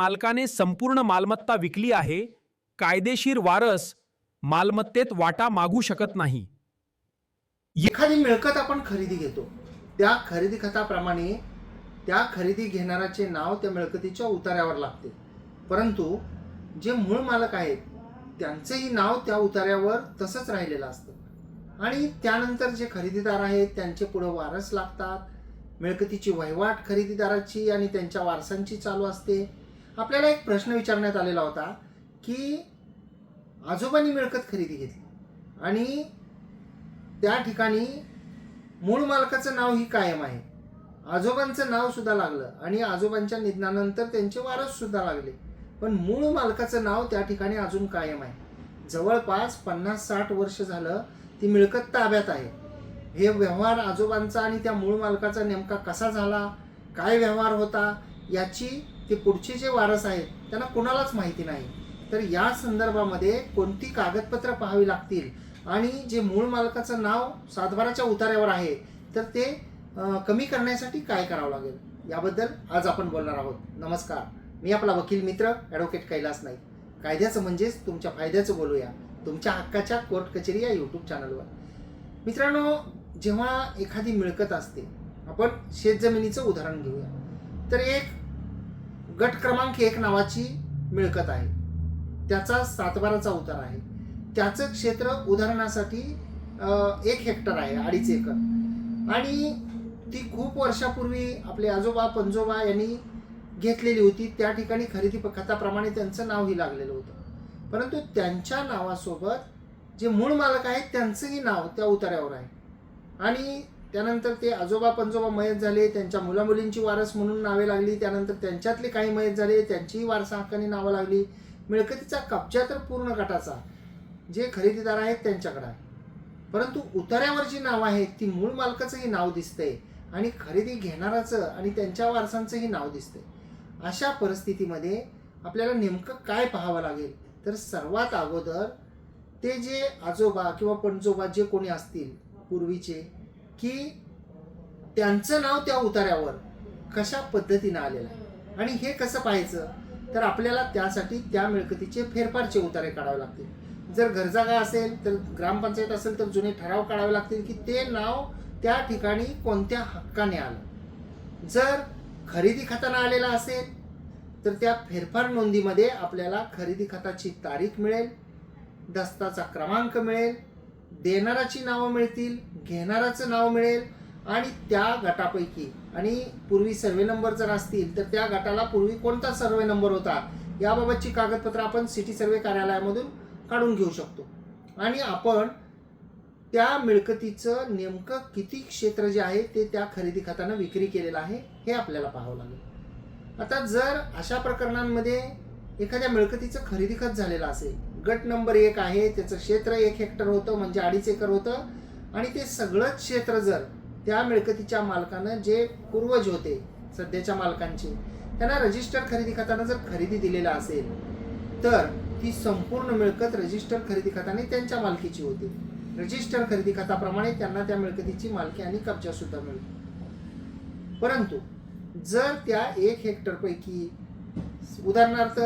मालकाने संपूर्ण मालमत्ता विकली आहे कायदेशीर वारस मालमत्तेत वाटा मागू शकत नाही. एखादी मिळकत आपण खरेदी घेतो. त्या खरेदी खताप्रमाणे त्या खरेदी घेणाऱ्याचे नाव त्या मिळकतीच्या उतार्यावर लागते. परंतु जे मूळ मालक आहेत त्यांचंही नाव त्या उतार्यावर तसंच राहिलेलं असतं. आणि त्यानंतर जे खरेदीदार आहेत त्यांचे पुढं वारस लागतात. मिळकतीची वहिवाट खरेदीदाराची आणि त्यांच्या वारसांची चालू असते. आपल्याला एक प्रश्न विचारण्यात आलेला होता की आजोबांनी मिळकत खरेदी घेतली आणि त्या ठिकाणी मूळ मालकाचं नाव ही कायम आहे. आजोबांचं नावसुद्धा लागलं आणि आजोबांच्या निधनानंतर त्यांचे वारससुद्धा लागले. पण मूळ मालकाचं नाव त्या ठिकाणी अजून कायम आहे. जवळपास पन्नास साठ वर्ष झालं ती मिळकत ताब्यात आहे. हे व्यवहार आजोबांचा आणि त्या मूळ मालकाचा नेमका कसा झाला? काय व्यवहार होता? याची ते पुढचे जे वारस आहेत त्यांना कोणालाच माहिती नाही. तर या संदर्भामध्ये कोणती कागदपत्र पाहावी लागतील? आणि जे मूळ मालकाचं नाव सातबाराच्या उतार्यावर आहे तर ते कमी करण्यासाठी काय करावं लागेल? याबद्दल आज आपण बोलणार आहोत. नमस्कार. मी आपला वकील मित्र ॲडव्होकेट कैलास नाईक. कायद्याचं म्हणजेच तुमच्या फायद्याचं बोलूया. तुमच्या हक्काच्या कोर्ट कचेरी या यूट्यूब चॅनलवर मित्रांनो जेव्हा एखादी मिळकत असते आपण शेतजमिनीचं उदाहरण घेऊया. तर एक गट क्रमांक एक नावाची मिळकत आहे. त्याचा सातबाराचा उतार आहे. त्याचं क्षेत्र उदाहरणासाठी एक हेक्टर आहे अडीच एकर. आणि ती खूप वर्षापूर्वी आपले आजोबा पंजोबा यांनी घेतलेली होती. त्या ठिकाणी खरेदी प- खताप्रमाणे त्यांचं नावही लागलेलं होतं. परंतु त्यांच्या नावासोबत जे मूळ मालक आहेत त्यांचंही नाव त्या उतार्यावर आहे. आणि त्यानंतर ते आजोबा पंजोबा मयत झाले त्यांच्या मुलामुलींची वारस म्हणून नावे लागली त्यानंतर त्यांच्यातले काही मयत झाले त्यांचीही वारसा हक्काने नावं लागली. मिळकतीचा कब्जा तर पूर्ण गटाचा. जे खरेदीदार आहेत त्यांच्याकडे आहे. परंतु उतार्यावर जी नावं आहेत ती मूळ मालकाचंही नाव दिसतंय आणि खरेदी घेणाराचं आणि त्यांच्या वारसांचंही नाव दिसतंय. अशा परिस्थितीमध्ये आपल्याला नेमकं काय पाहावं लागेल? तर सर्वात अगोदर ते जे आजोबा किंवा पणजोबा जे कोणी असतील पूर्वीचे की त्यांचं नाव त्या उतार्यावर कशा पद्धतीनं आलेलं आहे? आणि हे कसं पाहायचं? तर आपल्याला त्यासाठी त्या मिळकतीचे फेरफारचे उतारे काढावे लागतील. जर घरजागा असेल तर ग्रामपंचायत असेल तर जुने ठराव काढावे लागतील की ते नाव त्या ठिकाणी कोणत्या हक्काने आलं. जर खरेदी खताना आलेला असेल तर त्या फेरफार नोंदीमध्ये आपल्याला खरेदी खताची तारीख मिळेल दस्ताचा क्रमांक मिळेल देणाराची नावं मिळतील घेणाराचं नाव मिळेल आणि त्या गटापैकी. आणि पूर्वी सर्वे नंबर जर असतील तर त्या गटाला पूर्वी कोणता सर्वे नंबर होता याबाबतची कागदपत्र आपण सिटी सर्वे कार्यालयामधून काढून घेऊ शकतो. आणि आपण त्या मिळकतीचं नेमकं किती क्षेत्र जे आहे ते त्या खरेदी खात्यानं विक्री केलेलं आहे हे आपल्याला पाहावं लागेल. आता जर अशा प्रकरणांमध्ये एखाद्या मिळकतीचं खरेदी खत झालेलं असेल गट नंबर एक आहे त्याचं क्षेत्र एक हेक्टर होतं म्हणजे अडीच एकर होतं. आणि ते सगळंच क्षेत्र जर त्या मिळकतीच्या मालकानं जे पूर्वज होते सध्याच्या मालकांचे त्यांना रजिस्टर खरेदी खाताना जर खरेदी दिलेला असेल तर ती संपूर्ण मिळकत रजिस्टर खरेदी खाताने त्यांच्या मालकीची होती. रजिस्टर खरेदी खाताप्रमाणे त्यांना त्या मिळकतीची मालकी आणि कब्जा सुद्धा मिळतो. परंतु जर त्या एक हेक्टरपैकी उदाहरणार्थ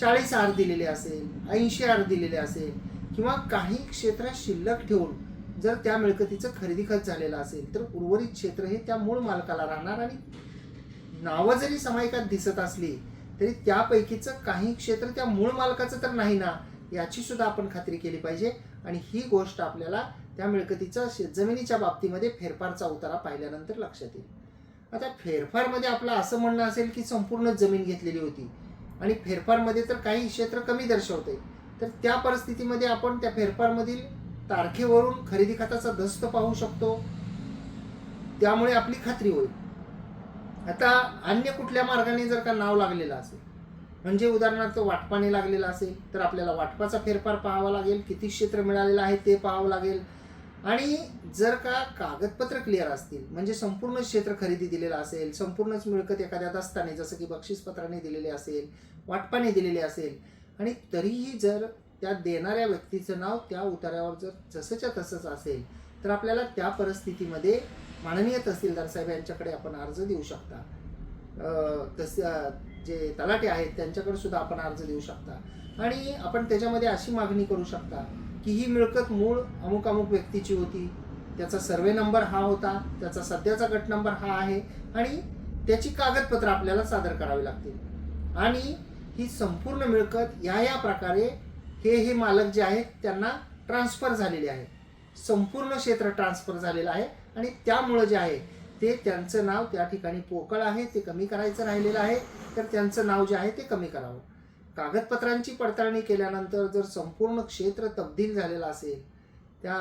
चाळीस आर दिलेले असेल ऐंशी आर दिलेले असेल किंवा काही क्षेत्रात शिल्लक ठेवून जर त्या मिळकतीचं खरेदी खत झालेलं असेल तर उर्वरित क्षेत्र हे त्या मूळ मालकाला राहणार आणि नावं जरी समायिकात दिसत असली तरी त्यापैकीचं काही क्षेत्र त्या मूळ मालकाचं तर नाही ना याची सुद्धा आपण खात्री केली पाहिजे. आणि ही गोष्ट आपल्याला त्या मिळकतीचा जमिनीच्या बाबतीमध्ये फेरफारचा उतारा पाहिल्यानंतर लक्षात येईल. आता फेरफारमध्ये आपलं असं म्हणणं असेल की संपूर्ण जमीन घेतलेली होती. आणि फेरफारमध्ये तर काही क्षेत्र कमी दर्शवते तर त्या परिस्थितीमध्ये आपण त्या फेरफारमधील तारखेवरून खरेदी खात्याचा दस्त पाहू शकतो. त्यामुळे आपली खात्री होईल. आता अन्य कुठल्या मार्गाने जर का नाव लागलेलं असेल म्हणजे उदाहरणार्थ वाटपाने लागलेलं असेल तर आपल्याला वाटपाचा फेरफार पाहावा लागेल किती क्षेत्र मिळालेलं आहे ते पाहावं लागेल आणि जर का कागदपत्र क्लिअर असतील म्हणजे संपूर्ण क्षेत्र खरेदी दिलेलं असेल संपूर्णच मिळकत एखाद्या दस्ताने जसं की बक्षीसपत्राने दिलेले असेल वाटपाने दिलेले असेल आणि तरीही जर त्या देणाऱ्या व्यक्तीचं नाव त्या उतार्यावर जर जसंच्या तसंच असेल तर आपल्याला त्या परिस्थितीमध्ये माननीय तहसीलदार साहेब यांच्याकडे आपण अर्ज देऊ शकता. तस जे तलाटे आहेत त्यांच्याकडे सुद्धा आपण अर्ज देऊ शकता. आणि आपण त्याच्यामध्ये अशी मागणी करू शकता की ही मिळकत मूळ अमुक अमुक व्यक्तीची होती. त्याचा सर्वे नंबर हा होता. त्याचा सध्याचा गट नंबर हा आहे. आणि त्याची कागदपत्र आपल्याला सादर करावी लागतील. आणि ही संपूर्ण मिळकत या या प्रकारे हे हे मालक जे आहेत त्यांना ट्रान्सफर झालेले आहे. संपूर्ण क्षेत्र ट्रान्सफर झालेलं आहे. आणि त्यामुळं जे आहे ते त्यांचं नाव त्या ठिकाणी पोकळ आहे ते कमी करायचं राहिलेलं आहे. तर त्यांचं नाव जे आहे ते कमी करावं. कागदपत्रांची पडताळणी केल्यानंतर जर संपूर्ण क्षेत्र तब्दील झालेलं असेल त्या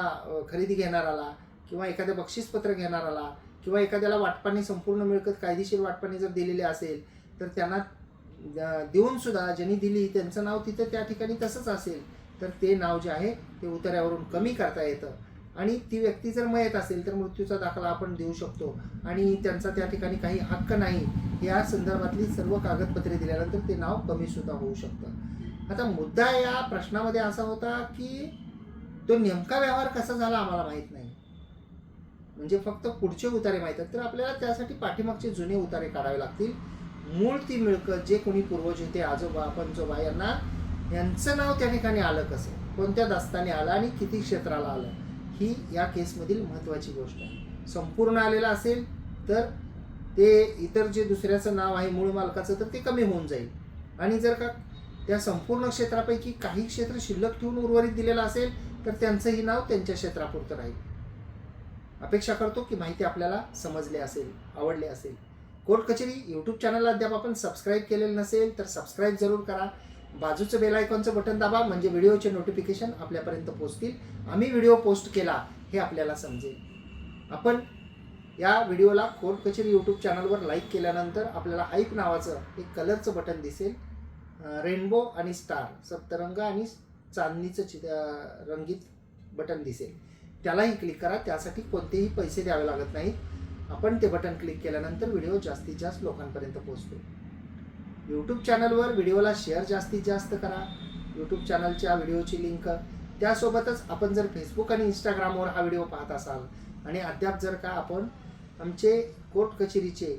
खरेदी घेणाराला किंवा एखाद्या बक्षीसपत्र घेणाराला किंवा एखाद्याला वाटपाने संपूर्ण मिळकत कायदेशीर वाटपाने जर दिलेली असेल तर त्यांना देऊनसुद्धा देऊन सुद्धा ज्यांनी दिली त्यांचं नाव तिथं त्या ठिकाणी तसंच असेल तर ते नाव जे आहे ते उतार्यावरून कमी करता येतं. आणि ती व्यक्ती जर मयत असेल तर मृत्यूचा दाखला आपण देऊ शकतो. आणि त्यांचा त्या ठिकाणी काही हक्क नाही या संदर्भातली सर्व कागदपत्रे दिल्यानंतर ते नाव कमी सुद्धा होऊ शकतं. आता मुद्दा या प्रश्नामध्ये असा होता की तो नेमका व्यवहार कसा झाला आम्हाला माहीत नाही. म्हणजे फक्त पुढचे उतारे माहीत आहेत तर आपल्याला त्यासाठी पाठीमागचे जुने उतारे काढावे लागतील. मूळ ती मिळकत जे कोणी पूर्वज होते आजोबा पंजोबा यांना यांचं नाव त्या ठिकाणी आलं कसं? कोणत्या दस्ताने आलं आणि किती क्षेत्राला आलं? ही या केसमधील महत्त्वाची गोष्ट आहे. संपूर्ण आलेलं असेल तर ते इतर जे दुसऱ्याचं नाव आहे मूळ मालकाचं तर ते कमी होऊन जाईल. आणि जर का त्या संपूर्ण क्षेत्रापैकी काही क्षेत्र शिल्लक ठेवून उर्वरित दिलेलं असेल तर त्यांचंही नाव त्यांच्या क्षेत्रापुरतं राहील. अपेक्षा करतो की माहिती आपल्याला समजले असेल आवडले असेल. कोर्ट कचेरी यूट्यूब चॅनलला अद्याप आपण सबस्क्राईब केलेलं नसेल तर सबस्क्राईब जरूर करा. बाजूचं बेल आयकॉनचं बटन दाबा म्हणजे व्हिडिओचे नोटिफिकेशन आपल्यापर्यंत पोहोचतील आम्ही व्हिडिओ पोस्ट केला हे आपल्याला समजेल. आपण या व्हिडिओला कोर्ट कचेरी यूट्यूब चॅनलवर लाईक केल्यानंतर आपल्याला हाईप नावाचं एक कलरचं बटन दिसेल. रेनबो आणि स्टार सप्तरंग आणि चांदणीचं चित रंगीत बटन दिसेल. त्यालाही क्लिक करा त्यासाठी कोणतेही पैसे द्यावे लागत नाहीत. आपण ते बटन क्लिक केल्यानंतर व्हिडिओ जास्तीत जास्त लोकांपर्यंत पोहोचतो यूट्यूब चॅनलवर व्हिडिओला शेअर जास्तीत जास्त करा. यूट्यूब चॅनलच्या व्हिडिओची लिंक त्यासोबतच आपण जर फेसबुक आणि इंस्टाग्रामवर हा व्हिडिओ पाहत असाल आणि अद्याप जर का आपण आमचे court कचेरीचे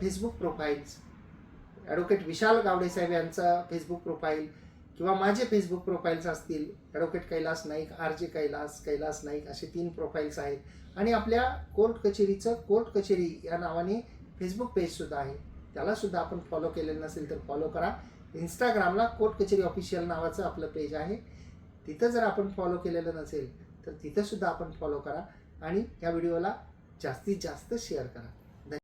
Facebook profiles advocate Vishal Gawade साहेब यांचा फेसबुक प्रोफाईल किंवा माझे फेसबुक प्रोफाईल्स असतील advocate Kailas Naik R J Kailas Kailas Naik असे तीन प्रोफाईल्स आहेत. आणि आपल्या कोर्ट कचेरीचं कोर्ट कचेरी या नावाने फेसबुक पेजसुद्धा आहे. त्यालासुद्धा आपण फॉलो केलेलं नसेल तर फॉलो करा. इंस्टाग्रामला कोर्ट कचेरी ऑफिशियल नावाचं आपलं पेज आहे. तिथं जर आपण फॉलो केलेलं नसेल तर तिथंसुद्धा आपण फॉलो करा आणि या व्हिडिओला जास्तीत जास्त शेअर करा.